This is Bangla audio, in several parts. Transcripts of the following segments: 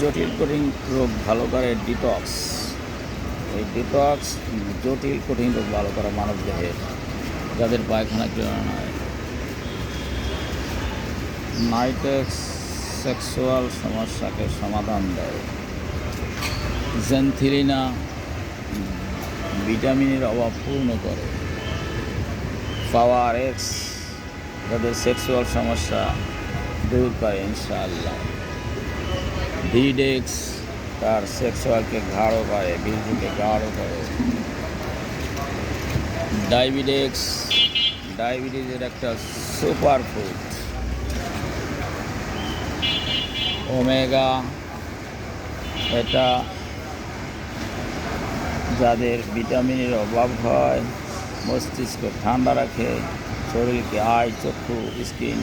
জটিল কঠিন রোগ ভালো করে ডিটক্স এই ডিটক্স জটিল কঠিন রোগ ভালো করা মানব দেহের যাদের পায়খানা ক্লিয়ার নয়। নাইটেক্স সেক্সুয়াল সমস্যাকে সমাধান দেয়। জেনথিলিনা ভিটামিনের অভাব পূর্ণ করে। পাওয়ার এক্স, যাদের সেক্সুয়াল সমস্যা দূর করে, ইনশাআল্লাহ। ডিডেক্স তার সেক্সুয়ালকে গাঢ় করে বীর্যকে গাঢ় করে। ডায়াবেটিক্স ডায়াবেটিসের একটা সুপার ফুড। ওমেগা, এটা যাদের ভিটামিনের অভাব হয়, মস্তিষ্ক ঠান্ডা রাখে, শরীরকে আয়, চক্ষু, স্কিন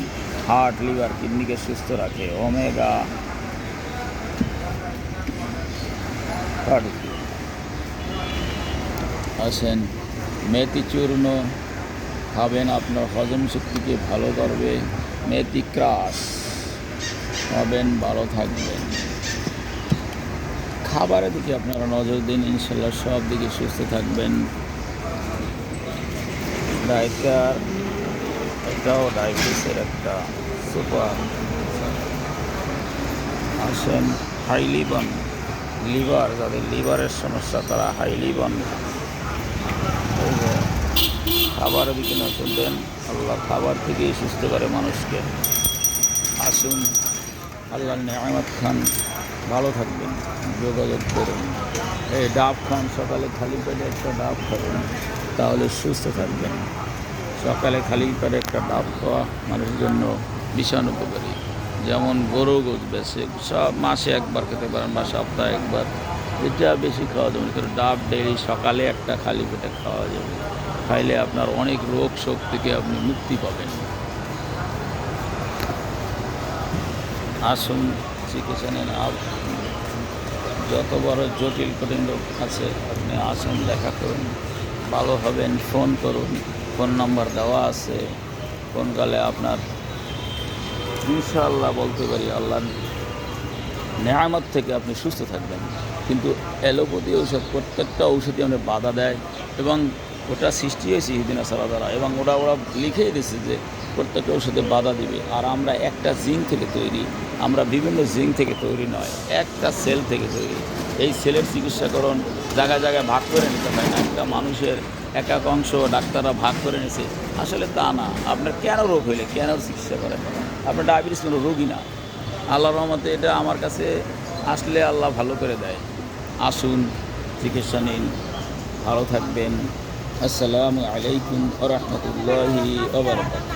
হার্ট লিভার কিডনিকে সুস্থ রাখে। ওমেগা আসেন মেথি চূর্ণ খাবেন আপনার হজম শক্তিকে ভালো করবে মেথি ক্রাশ খাবেন, ভালো থাকবেন। খাবারের দিকে আপনারা নজর দিন, ইনশাল্লাহ সব দিকে সুস্থ থাকবেন। ডাইকার এটাও ডায়াবেটিসের একটা সুপার। আসেন হাইলিবন লিভার, যাদের লিভারের সমস্যা, তারা হাইলিবন খাবারের দিকে নজর দেন আল্লাহ খাবার থেকেই সুস্থ করে মানুষকে। আসুন আল্লাহ নেয়ামত খান, ভালো থাকবেন, যোগাযোগ করুন। এই ডাব খান, সকালে খালি পেটে একটা ডাব খাবেন, তাহলে সুস্থ থাকবেন। সকালে খালি পেটে একটা ডাব খাওয়া মানুষের জন্য ভীষণ উপকারী। যেমন গরু গোজ বেশি, সব মাসে একবার খেতে পারেন বা সপ্তাহে একবার। এটা বেশি খাওয়া যাবে। কিন্তু ডাব ডেলি সকালে একটা খালি পেটে খাওয়া যাবে। খাইলে আপনার অনেক রোগ শোক থেকে আপনি মুক্তি পাবেন। আসুন, চিকিৎসা নেন। যত বড় জটিল কঠিন রোগ আছে, আপনি আসুন, দেখা করুন। ভালো হবেন, ফোন করুন। ফোন নাম্বার দেওয়া আছে। ফোন কালে আপনার ইনশাআল্লাহ বলতে পারি আল্লাহর নেয়ামত থেকে আপনি সুস্থ থাকবেন। কিন্তু অ্যালোপ্যাথি ঔষধ প্রত্যেকটা ঔষধই আমাদের বাধা দেয় এবং ওটা সৃষ্টি হয়েছে ইদিনা সারা দ্বারা এবং ওরা ওরা লিখেই দিয়েছে যে প্রত্যেকটা ঔষধে বাধা দিবে। আর আমরা একটা জিং থেকে তৈরি, আমরা বিভিন্ন জিং থেকে তৈরি নয়, একটা সেল থেকে তৈরি। এই সেলের চিকিৎসাকরণ জায়গায় জায়গায় ভাগ করে নিতে হয় না। একটা মানুষের এক এক অংশ ডাক্তাররা ভাগ করে নিছে। আসলে তা না। আপনার কেন রোগ হইলে? কেন চিকিৎসা করেন? আপনার ডায়াবেটিস কোনো রোগী না। আল্লাহ রহমতে এটা আমার কাছে আসলে আল্লাহ ভালো করে দেয়। আসুন, চিকিৎসা নিন, ভালো থাকবেন। আসসালামু আলাইকুম রহমতুল্লাহি